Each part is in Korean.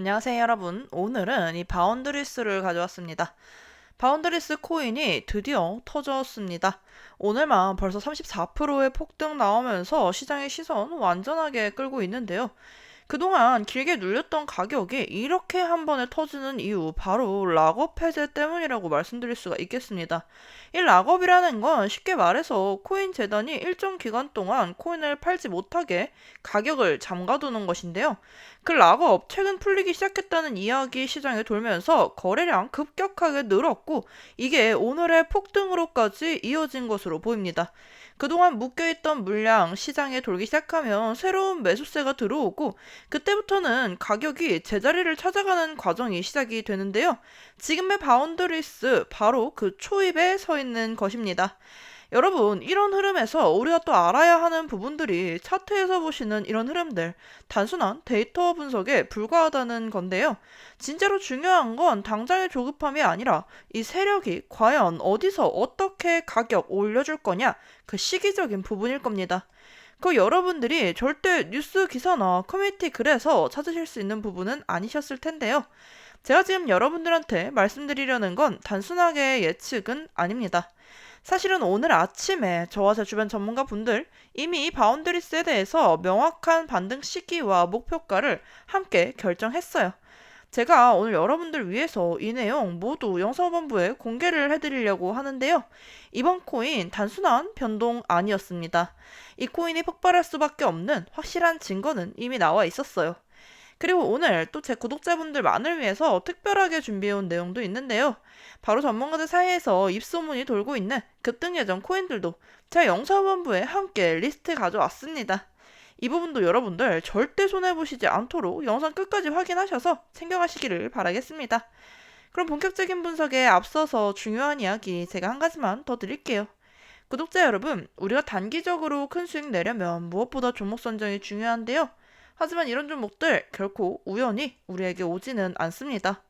안녕하세요 여러분. 오늘은 이 바운드리스를 가져왔습니다. 바운드리스 코인이 드디어 터졌습니다. 오늘만 벌써 34%의 폭등 나오면서 시장의 시선 완전하게 끌고 있는데요 그동안 길게 눌렸던 가격이 이렇게 한 번에 터지는 이유 바로 락업 해제 때문이라고 말씀드릴 수가 있겠습니다. 이 락업이라는 건 쉽게 말해서 코인 재단이 일정 기간 동안 코인을 팔지 못하게 가격을 잠가두는 것인데요. 그 락업 최근 풀리기 시작했다는 이야기 시장에 돌면서 거래량 급격하게 늘었고 이게 오늘의 폭등으로까지 이어진 것으로 보입니다. 그동안 묶여있던 물량 시장에 돌기 시작하면 새로운 매수세가 들어오고 그때부터는 가격이 제자리를 찾아가는 과정이 시작이 되는데요. 지금의 바운더리스 바로 그 초입에 서 있는 것입니다. 여러분, 이런 흐름에서 우리가 또 알아야 하는 부분들이 차트에서 보시는 이런 흐름들, 단순한 데이터 분석에 불과하다는 건데요. 진짜로 중요한 건 당장의 조급함이 아니라 이 세력이 과연 어디서 어떻게 가격 올려줄 거냐, 그 시기적인 부분일 겁니다. 그 여러분들이 절대 뉴스 기사나 커뮤니티 글에서 찾으실 수 있는 부분은 아니셨을 텐데요. 제가 지금 여러분들한테 말씀드리려는 건 단순하게 예측은 아닙니다. 사실은 오늘 아침에 저와 제 주변 전문가 분들 이미 바운드리스에 대해서 명확한 반등 시기와 목표가를 함께 결정했어요. 제가 오늘 여러분들 위해서 이 내용 모두 영상본부에 공개를 해드리려고 하는데요. 이번 코인 단순한 변동 아니었습니다. 이 코인이 폭발할 수밖에 없는 확실한 증거는 이미 나와 있었어요. 그리고 오늘 또 제 구독자분들 만을 위해서 특별하게 준비해온 내용도 있는데요. 바로 전문가들 사이에서 입소문이 돌고 있는 급등 예정 코인들도 제 영상본부에 함께 리스트 가져왔습니다. 이 부분도 여러분들 절대 손해보시지 않도록 영상 끝까지 확인하셔서 챙겨가시기를 바라겠습니다. 그럼 본격적인 분석에 앞서서 중요한 이야기 제가 한 가지만 더 드릴게요. 구독자 여러분, 우리가 단기적으로 큰 수익 내려면 무엇보다 종목 선정이 중요한데요. 하지만 이런 종목들 결코 우연히 우리에게 오지는 않습니다.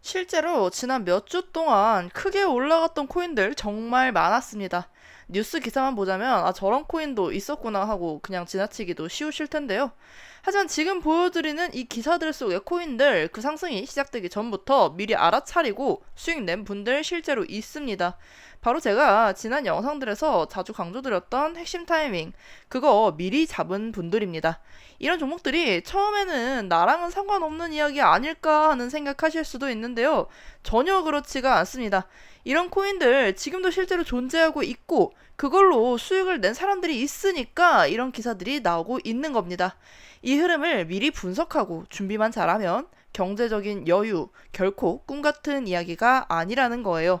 실제로 지난 몇 주 동안 크게 올라갔던 코인들 정말 많았습니다. 뉴스 기사만 보자면 아 저런 코인도 있었구나 하고 그냥 지나치기도 쉬우실 텐데요. 하지만 지금 보여드리는 이 기사들 속의 코인들 그 상승이 시작되기 전부터 미리 알아차리고 수익 낸 분들 실제로 있습니다. 바로 제가 지난 영상들에서 자주 강조드렸던 핵심 타이밍, 그거 미리 잡은 분들입니다. 이런 종목들이 처음에는 나랑은 상관없는 이야기 아닐까 하는 생각하실 수도 있는데요. 전혀 그렇지가 않습니다. 이런 코인들 지금도 실제로 존재하고 있고 그걸로 수익을 낸 사람들이 있으니까 이런 기사들이 나오고 있는 겁니다. 이 흐름을 미리 분석하고 준비만 잘하면 경제적인 여유 결코 꿈 같은 이야기가 아니라는 거예요.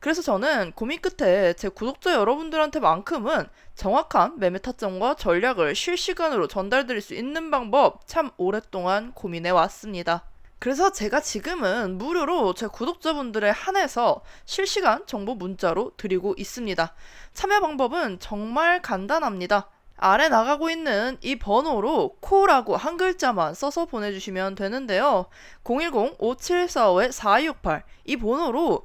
그래서 저는 고민 끝에 제 구독자 여러분들한테만큼은 정확한 매매 타점과 전략을 실시간으로 전달드릴 수 있는 방법 참 오랫동안 고민해 왔습니다. 그래서 제가 지금은 무료로 제 구독자분들에 한해서 실시간 정보 문자로 드리고 있습니다. 참여 방법은 정말 간단합니다. 아래 나가고 있는 이 번호로 코라고 한 글자만 써서 보내주시면 되는데요. 010-5745-4268 이 번호로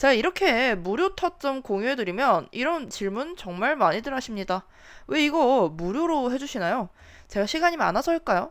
제가 이렇게 무료 타점 공유해드리면 이런 질문 정말 많이들 하십니다. 왜 이거 무료로 해주시나요? 제가 시간이 많아서일까요?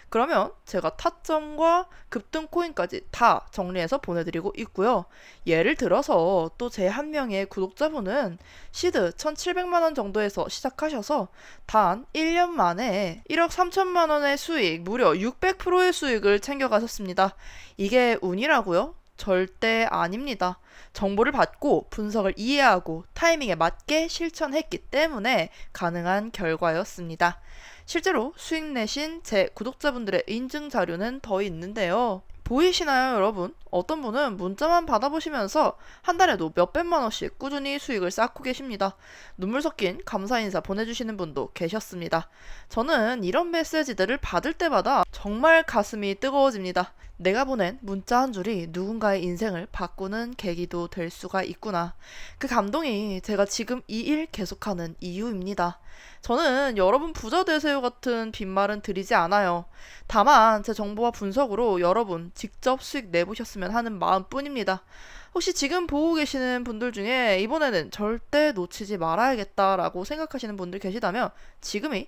그러면 제가 타점과 급등 코인까지 다 정리해서 보내드리고 있고요. 예를 들어서 또 제 한 명의 구독자분은 시드 1,700만 원 정도에서 시작하셔서 단 1년 만에 1억 3천만 원의 수익, 무려 600%의 수익을 챙겨가셨습니다. 이게 운이라고요? 절대 아닙니다. 정보를 받고 분석을 이해하고 타이밍에 맞게 실천했기 때문에 가능한 결과였습니다. 실제로 수익 내신 제 구독자분들의 인증 자료는 더 있는데요. 보이시나요, 여러분? 어떤 분은 문자만 받아보시면서 한 달에도 몇백만 원씩 꾸준히 수익을 쌓고 계십니다. 눈물 섞인 감사 인사 보내주시는 분도 계셨습니다. 저는 이런 메시지들을 받을 때마다 정말 가슴이 뜨거워집니다. 내가 보낸 문자 한 줄이 누군가의 인생을 바꾸는 계기도 될 수가 있구나. 그 감동이 제가 지금 이 일 계속하는 이유입니다. 저는 여러분 부자 되세요 같은 빈말은 드리지 않아요. 다만 제 정보와 분석으로 여러분 직접 수익 내보셨으면 하는 마음뿐입니다. 혹시 지금 보고 계시는 분들 중에 이번에는 절대 놓치지 말아야겠다라고 생각하시는 분들 계시다면 지금이